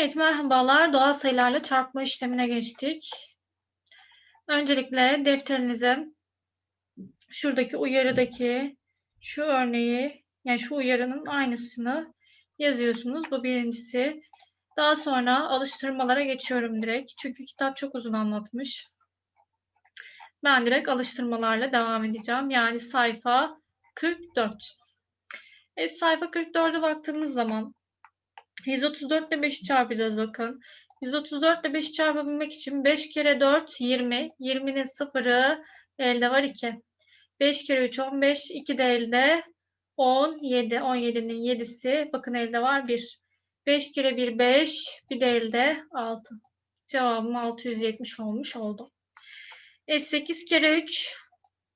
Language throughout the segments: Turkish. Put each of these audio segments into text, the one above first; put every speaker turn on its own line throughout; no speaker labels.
Evet, merhabalar. Doğal sayılarla çarpma işlemine geçtik. Öncelikle defterinize şuradaki uyarıdaki şu örneği, yani şu uyarının aynısını yazıyorsunuz. Bu birincisi. Daha sonra alıştırmalara geçiyorum direkt. Çünkü kitap çok uzun anlatmış. Ben direkt alıştırmalarla devam edeceğim. Yani sayfa 44. Evet, sayfa 44'e baktığımız zaman 134 ile 5'i çarpacağız bakın. 134 ile 5'i çarpabilmek için 5 kere 4 20. 20'nin sıfırı elde var 2. 5 kere 3 15. 2 de elde 17. 17'nin 7'si bakın elde var 1. 5 kere 1 5. Bir de elde 6. Cevabım 670 olmuş oldu. E 8 kere 3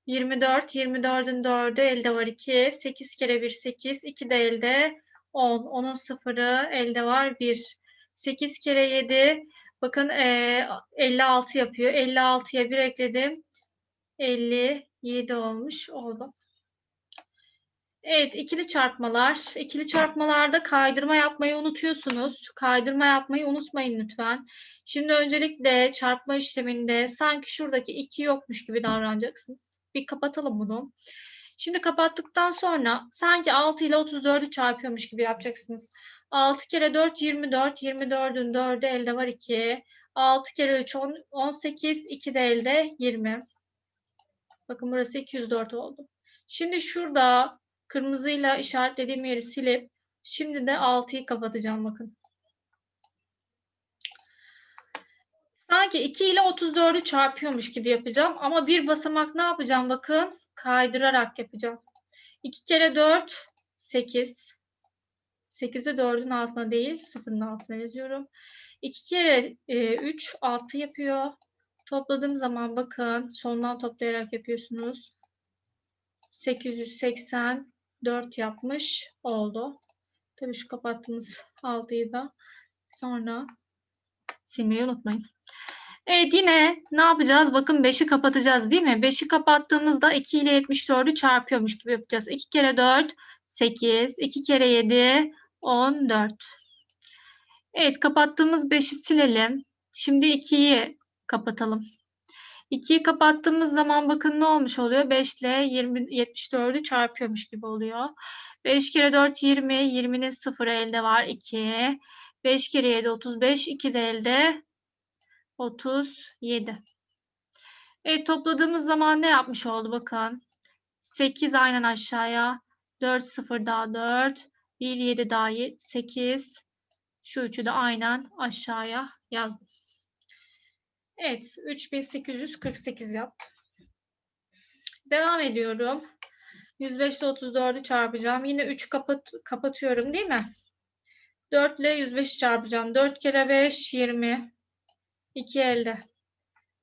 24. 24'ün 4'ü elde var 2. 8 kere 1 8. 2 de elde 10. 10'un sıfırı elde var 1. 8 kere 7 bakın e, 56 yapıyor. 56'ya 1 ekledim. 57 olmuş oldu. Evet ikili çarpmalar. İkili çarpmalarda kaydırma yapmayı unutuyorsunuz. Kaydırma yapmayı unutmayın lütfen. Şimdi öncelikle çarpma işleminde sanki şuradaki 2 yokmuş gibi davranacaksınız. Bir kapatalım bunu. Şimdi kapattıktan sonra sanki 6 ile 34'ü çarpıyormuş gibi yapacaksınız. 6 kere 4 24. 24'ün 4'ü elde var 2. 6 kere 3 10, 18. 2 de elde 20. Bakın burası 204 oldu. Şimdi şurada kırmızıyla işaretlediğim yeri silip şimdi de 6'yı kapatacağım bakın. Sanki 2 ile 34'ü çarpıyormuş gibi yapacağım ama bir basamak ne yapacağım bakın kaydırarak yapacağım. 2 kere 4 8. 8'i 4'ün altına değil 0'ın altına yazıyorum. 2 kere e, 3 6 yapıyor. Topladığım zaman bakın sondan toplayarak yapıyorsunuz. 884 yapmış oldu. Tabii şu kapattığımız 6'yı da sonra silmeyi unutmayın. Evet yine ne yapacağız? Bakın 5'i kapatacağız değil mi? 5'i kapattığımızda 2 ile 74'ü çarpıyormuş gibi yapacağız. 2 kere 4 8, 2 kere 7 14. Evet kapattığımız 5'i silelim. Şimdi 2'yi kapatalım. 2'yi kapattığımız zaman bakın ne olmuş oluyor? 5 ile 20, 74'ü çarpıyormuş gibi oluyor. 5 kere 4 20, 20'nin sıfırı elde var 2. 5 kere 7 35, 2 de elde 37. Evet topladığımız zaman ne yapmış oldu bakın. 8 aynen aşağıya. 4 0 daha 4. 1 7 daha 8. Şu üçü de aynen aşağıya yazdım. Evet 3848 yaptım. Devam ediyorum. 105 ile 34'ü çarpacağım. Yine 3 kapat kapatıyorum değil mi? 4 ile 105'i çarpacağım. 4 kere 5 20. 2 elde.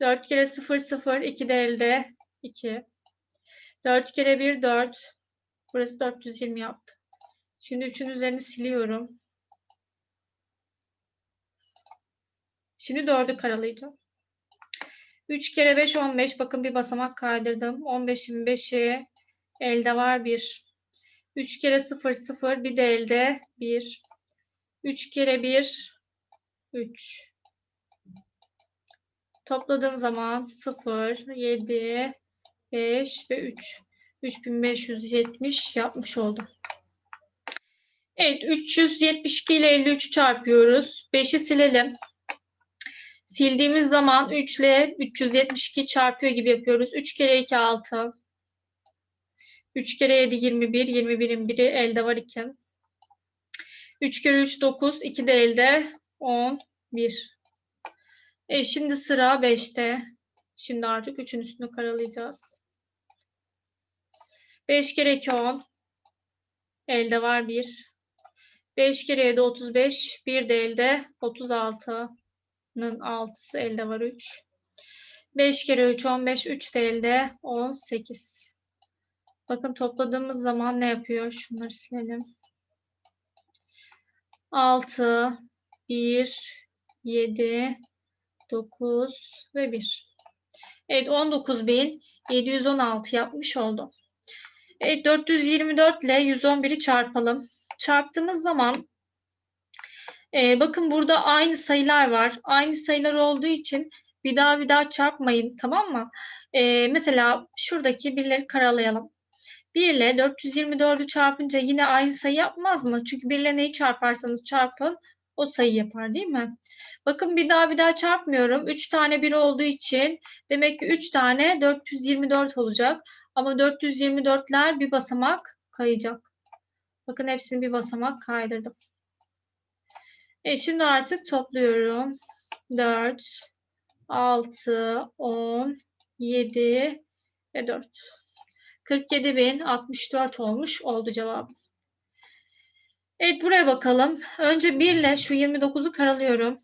4 kere 0 0 2 de elde 2. 4 kere 1 4. Burası 420 yaptı. Şimdi 3'ün üzerini siliyorum. Şimdi 4'ü karalayacağım. 3 kere 5 15. Bakın bir basamak kaydırdım. 15'in 5'i elde var 1. 3 kere 0 0 bir de elde 1. 3 kere 1 3. Topladığım zaman 0, 7, 5 ve 3. 3570 yapmış oldum. Evet 372 ile 53 çarpıyoruz. 5'i silelim. Sildiğimiz zaman 3 ile 372 çarpıyor gibi yapıyoruz. 3 kere 2 6. 3 kere 7 21. 21'in biri elde var 2. 3 kere 3 9. 2 de elde 11. E şimdi sıra 5'te. Şimdi artık 3'ün üstünü karalayacağız. 5 kere 2 10. Elde var 1. 5 kere 7 35. 1 de elde 36'nın 6'sı elde var 3. 5 kere 3 15. 3 de elde 18. Bakın topladığımız zaman ne yapıyor? Şunları silelim. 6 1 7 9 ve 1. Evet 19.716 yapmış oldum. Evet 424 ile 111'i çarpalım. Çarptığımız zaman Ee, bakın burada aynı sayılar var. Aynı sayılar olduğu için bir daha bir daha çarpmayın tamam mı? Ee, mesela şuradaki birleri karalayalım. 1 ile 424'ü çarpınca yine aynı sayı yapmaz mı? Çünkü 1 ile neyi çarparsanız çarpın o sayı yapar değil mi? Bakın bir daha bir daha çarpmıyorum. 3 tane 1 olduğu için demek ki 3 tane 424 olacak. Ama 424'ler bir basamak kayacak. Bakın hepsini bir basamak kaydırdım. E şimdi artık topluyorum. 4, 6, 10, 7 ve 4. 47.064 olmuş oldu cevabım. Evet buraya bakalım. Önce 1 ile şu 29'u karalıyorum.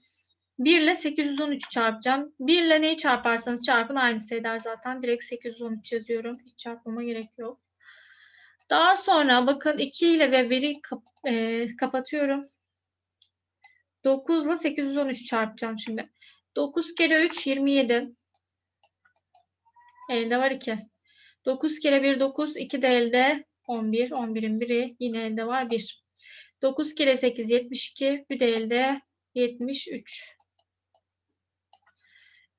1 ile 813 çarpacağım. 1 ile neyi çarparsanız çarpın aynısı eder zaten. Direkt 813 yazıyorum. Hiç çarpmama gerek yok. Daha sonra bakın 2 ile ve 1'i kap e, kapatıyorum. 9 ile 813 çarpacağım şimdi. 9 kere 3 27. Elde var 2. 9 kere 1 9. 2 de elde 11. 11'in biri yine elde var 1. 9 kere 8 72. Bir de elde 73.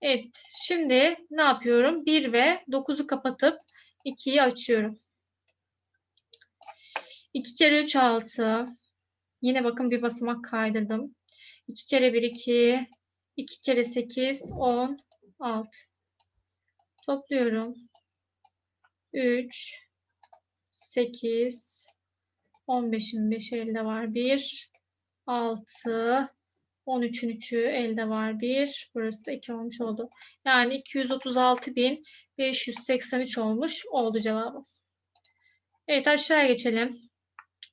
Evet. Şimdi ne yapıyorum? 1 ve 9'u kapatıp 2'yi açıyorum. 2 kere 3 6. Yine bakın bir basamak kaydırdım. 2 kere 1 2. 2 kere 8 10 6. Topluyorum. 3 8 15'in 5 elde var 1 6 13'ün 3'ü elde var 1 burası da 2 olmuş oldu. Yani 236.583 olmuş oldu cevabı. Evet aşağıya geçelim.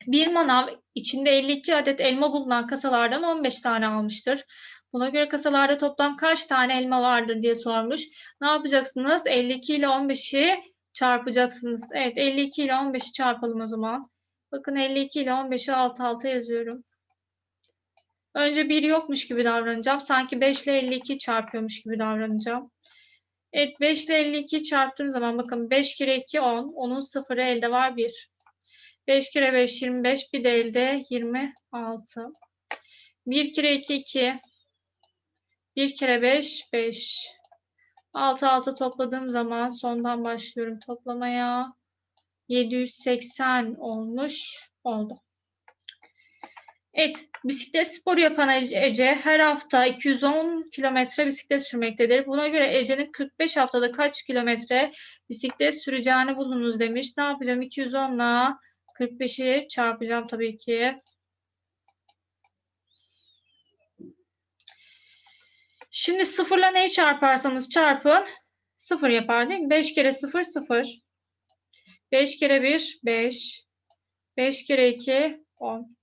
Bir manav içinde 52 adet elma bulunan kasalardan 15 tane almıştır. Buna göre kasalarda toplam kaç tane elma vardır diye sormuş. Ne yapacaksınız? 52 ile 15'i çarpacaksınız. Evet 52 ile 15'i çarpalım o zaman. Bakın 52 ile 15'i alt alta yazıyorum. Önce 1 yokmuş gibi davranacağım. Sanki 5 ile 52 çarpıyormuş gibi davranacağım. Evet 5 ile 52 çarptığım zaman bakın 5 kere 2 10. Onun sıfırı elde var 1. 5 kere 5 25. Bir de elde 26. 1 kere 2 2. 1 kere 5 5. 6 6 topladığım zaman sondan başlıyorum toplamaya. 780 olmuş oldu. Evet, bisiklet sporu yapan Ece her hafta 210 kilometre bisiklet sürmektedir. Buna göre Ece'nin 45 haftada kaç kilometre bisiklet süreceğini bulunuz demiş. Ne yapacağım? 210 ile 45'i çarpacağım tabii ki. Şimdi sıfırla neyi çarparsanız çarpın. Sıfır yapar değil mi? 5 kere 0 0. 5 kere 1 5. 5 kere 2 10.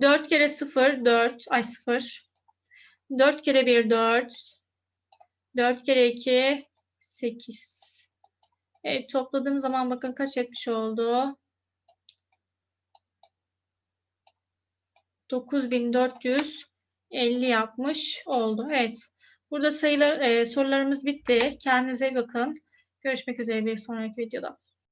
4 kere 0 4. Ay 0. 4 kere 1 4. 4 kere 2 8. Evet topladığım zaman bakın kaç etmiş oldu? 9400 50 yapmış oldu. Evet. Burada sayılar, e, sorularımız bitti. Kendinize bakın. Görüşmek üzere bir sonraki videoda.